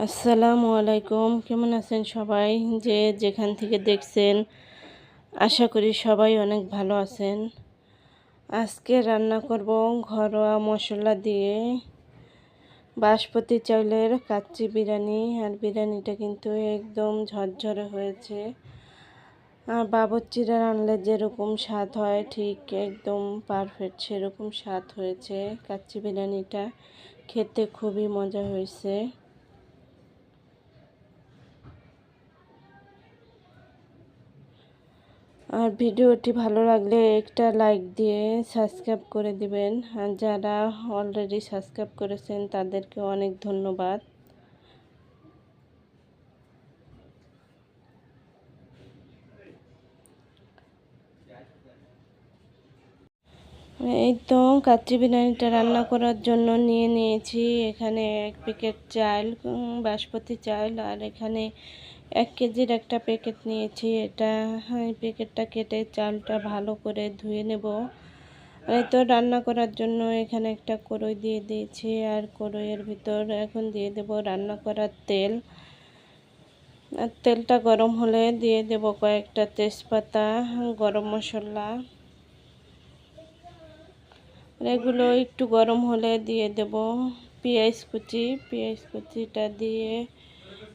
আসসালামু আলাইকুম। কেমন আছেন সবাই? যে যেখান থেকে দেখছেন, আশা করি সবাই অনেক ভালো আছেন। আজকে রান্না করব ঘরোয়া মশলা দিয়ে বাসমতি চাউলের কাচ্চি বিরিয়ানি। আর বিরিয়ানিটা কিন্তু একদম ঝরঝরে হয়েছে। আর বাবরচিরা রান্নালে যেরকম স্বাদ হয়, ঠিক একদম পারফেক্ট সেরকম স্বাদ হয়েছে কাচ্চি বিরিয়ানিটা। খেতে খুবই মজা হয়েছে। আর ভিডিওটি ভালো লাগলে একটা লাইক দিয়ে সাবস্ক্রাইব করে দিবেন। আর যারা অলরেডি সাবস্ক্রাইব করেছেন, তাদেরকে অনেক ধন্যবাদ। এই তো কাচ্চি বিরিয়ানিটা রান্না করার জন্য নিয়ে নিয়েছি। এখানে এক প্যাকেট চাল বাসমতি চাল, আর এখানে এক কেজির একটা প্যাকেট নিয়েছি। এটা প্যাকেটটা কেটে চালটা ভালো করে ধুয়ে নেব। এই তো রান্না করার জন্য এখানে একটা কড়ই দিয়ে দিয়েছি, আর কড়ইয়ের ভিতর এখন দিয়ে দেব রান্না করার তেল। আর তেলটা গরম হলে দিয়ে দেব কয়েকটা তেজপাতা, গরম মশলা। এগুলো একটু গরম হলে দিয়ে দেব পেঁয়াজ কুচি, পেঁয়াজ কুচিটা দিয়ে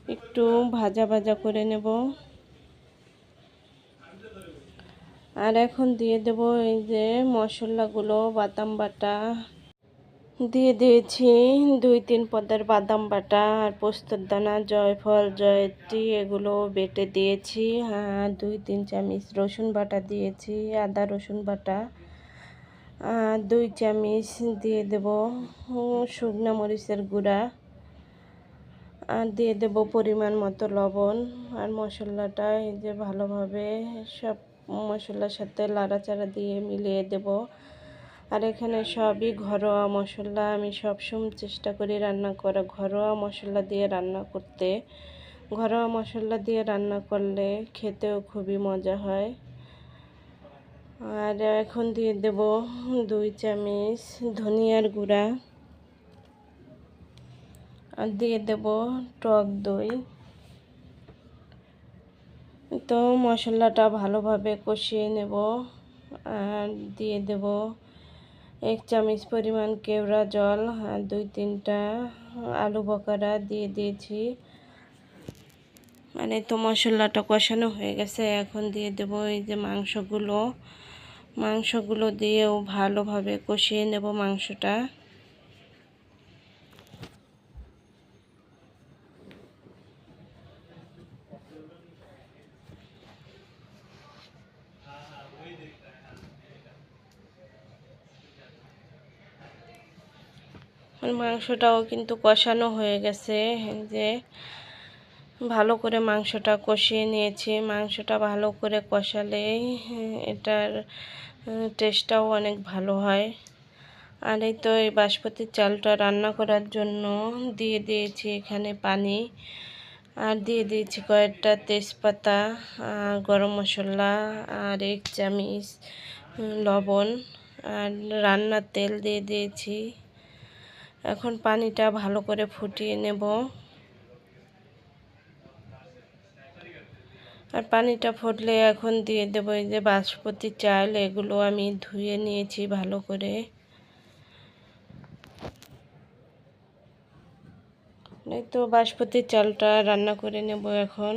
একটু ভাজা ভাজা করে নেব। আর এখন দিয়ে দেব এই যে মশলাগুলো, বাদাম বাটা। দিয়ে দিয়েছি দুই তিন পদের বাদাম বাটা আর পোস্তর দানা, জয়ফল জয়ত্রী এগুলো বেটে দিয়েছি। আর দুই তিন চামচ রসুন বাটা দিয়েছি, আদা রসুন বাটা। দুই চামচ দিয়ে দেব শুকনো মরিচের গুঁড়া। আর দিয়ে দেব পরিমাণ মতো লবণ। আর মশলাটা এই যে ভালোভাবে সব মশলার সাথে লাড়াচাড়া দিয়ে মিলিয়ে দেব। আর এখানে সবই ঘরোয়া মশলা। আমি সবসময় চেষ্টা করি রান্না করা ঘরোয়া মশলা দিয়ে রান্না করতে। ঘরোয়া মশলা দিয়ে রান্না করলে খেতেও খুবই মজা হয়। আর এখন দিয়ে দেব দুই চামচ ধনিয়ার গুঁড়া। আর দিয়ে দেব টক দই। তো মশলাটা ভালোভাবে কষিয়ে নেব। আর দিয়ে দেব এক চামচ পরিমাণ কেওড়া জল আর দুই তিনটা আলু বকারা দিয়ে দিয়েছি। মানে তো মশলাটা কষানো হয়ে গেছে, এখন দিয়ে দেব এই যে মাংসগুলো। মাংসগুলো দিয়েও ভালোভাবে কষিয়ে নেব মাংসটা। মাংসটাও কিন্তু কষানো হয়ে গেছে যে। ভালো করে মাংসটা কষিয়ে নিয়েছি। মাংসটা ভালো করে কষালে এটার টেস্টটাও অনেক ভালো হয়। আর এই তো এই বাসমতি চালটা রান্না করার জন্য দিয়ে দিয়েছি এখানে পানি। আর দিয়ে দিয়েছি কয়েকটা তেজপাতা গরম মশলা আর এক চামিচ লবণ। আর রান্নার তেল দিয়ে দিয়েছি। এখন পানিটা ভালো করে ফুটিয়ে নেব। আর পানিটা ফুটলে এখন দিয়ে দেবো এই যে বাসমতি চাল, এগুলো আমি ধুয়ে নিয়েছি ভালো করে। তো বাসমতি চালটা রান্না করে নেব এখন।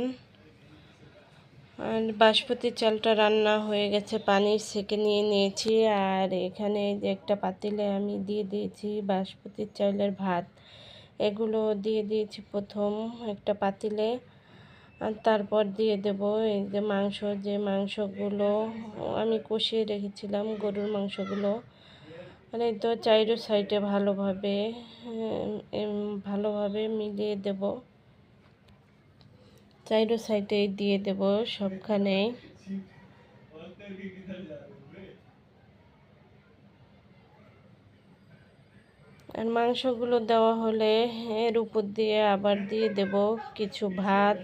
আর বাসমতি চালটা রান্না হয়ে গেছে, পানি সেকে নিয়ে নিয়েছি। আর এখানে যে একটা পাতিলে আমি দিয়ে দিয়েছি বাসমতি চালের ভাত। এগুলো দিয়ে দিয়েছি প্রথম একটা পাতিলে। তারপর দিয়ে দেব এই যে মাংস, যে মাংসগুলো আমি কষিয়ে রেখেছিলাম গরুর মাংসগুলো। মানে তো চাইরো সাইডে ভালোভাবে ভালোভাবে মিলিয়ে দেব। চাইরো সাইডে দিয়ে দেব সবখানে। আর মাংসগুলো দেওয়া হলে এর উপর দিয়ে আবার দিয়ে দেব কিছু ভাত।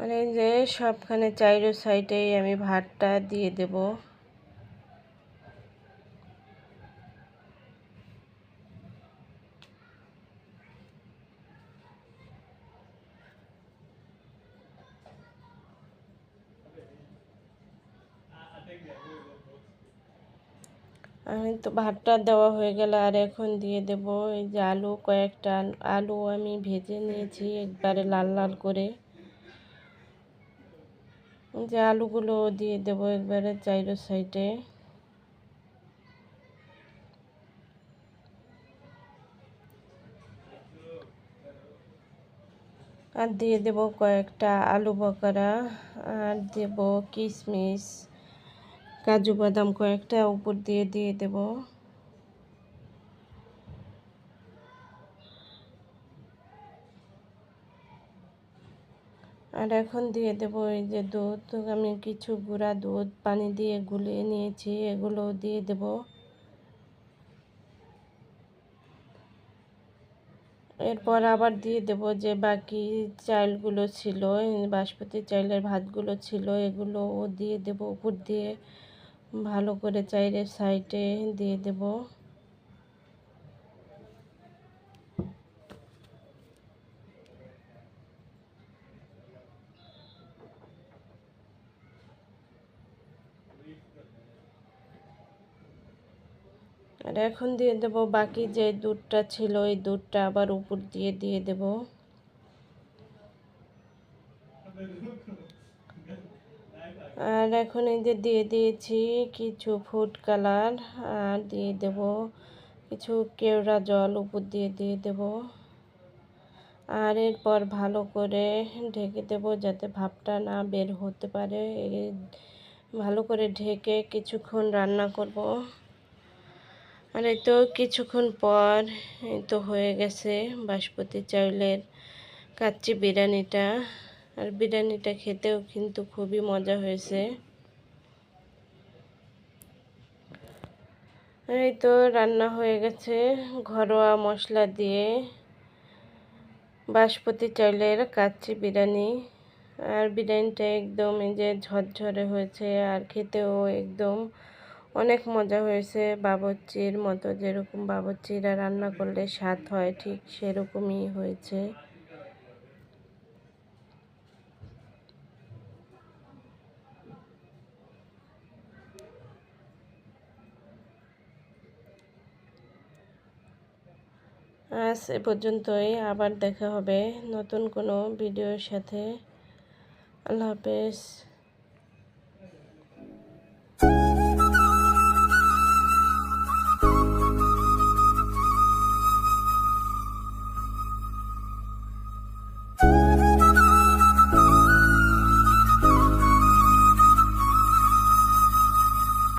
মানে যে সবখানে চাইরো সাইডেই আমি ভাতটা দিয়ে দেব। আমি তো ভাতটা দেওয়া হয়ে গেল আর এখন দিয়ে দেব। এই যে আলু কয়েকটা, আলু আমি ভেজে নিয়েছি একবারে লাল লাল করে। যে আলুগুলো দিয়ে দেব একবারে চাইরো সাইডে। আর দিয়ে দেব কয়েকটা আলু বকারা, আর দেব কিশমিশ, কাজু বাদাম কয়েকটা উপর দিয়ে দিয়ে দেব। আর এখন দিয়ে দেব এই যে দুধ। আমি কিছু গুঁড়া দুধ পানি দিয়ে গুলিয়ে নিয়েছি এগুলো দিয়ে দেব। এরপর আবার দিয়ে দেব যে বাকি চালগুলো ছিল, বাসমতি চাইলের ভাতগুলো ছিল, এগুলোও দিয়ে দেব উপর দিয়ে। ভালো করে চাইলের সাইডে দিয়ে দেব। আর এখন দিয়ে দেব বাকি যে দুধটা ছিল, এই দুধটা আবার উপর দিয়ে দিয়ে দেব। আর এখন এই যে দিয়ে দিয়েছি কিছু ফুড কালার আর দিয়ে দেব কিছু কেওড়া জল উপর দিয়ে দিয়ে দেব। আর এরপর ভালো করে ঢেকে দেব যাতে ভাপটা না বের হতে পারে। ভালো করে ঢেকে কিছুক্ষণ রান্না করব। আর এই তো কিছুক্ষণ পর তো হয়ে গেছে বাসমতি চাউলের কাচ্চি বিরিয়ানিটা। আর বিরিয়ানিটা খেতেও কিন্তু খুবই মজা হয়েছে। এই তো রান্না হয়ে গেছে ঘরোয়া মশলা দিয়ে বাসমতি চাউলের কাচ্চি বিরিয়ানি। আর বিরিয়ানিটা একদম এই যে ঝরঝরে হয়েছে আর খেতেও একদম অনেক মজা হয়েছে। বাবরচির মতো যেরকম বাবরচিরা রান্না করলে স্বাদ হয়, ঠিক সেরকমই হয়েছে। আজ এ পর্যন্তই। আবার দেখা হবে নতুন কোনো ভিডিওর সাথে। আল্লাহ হাফেজ।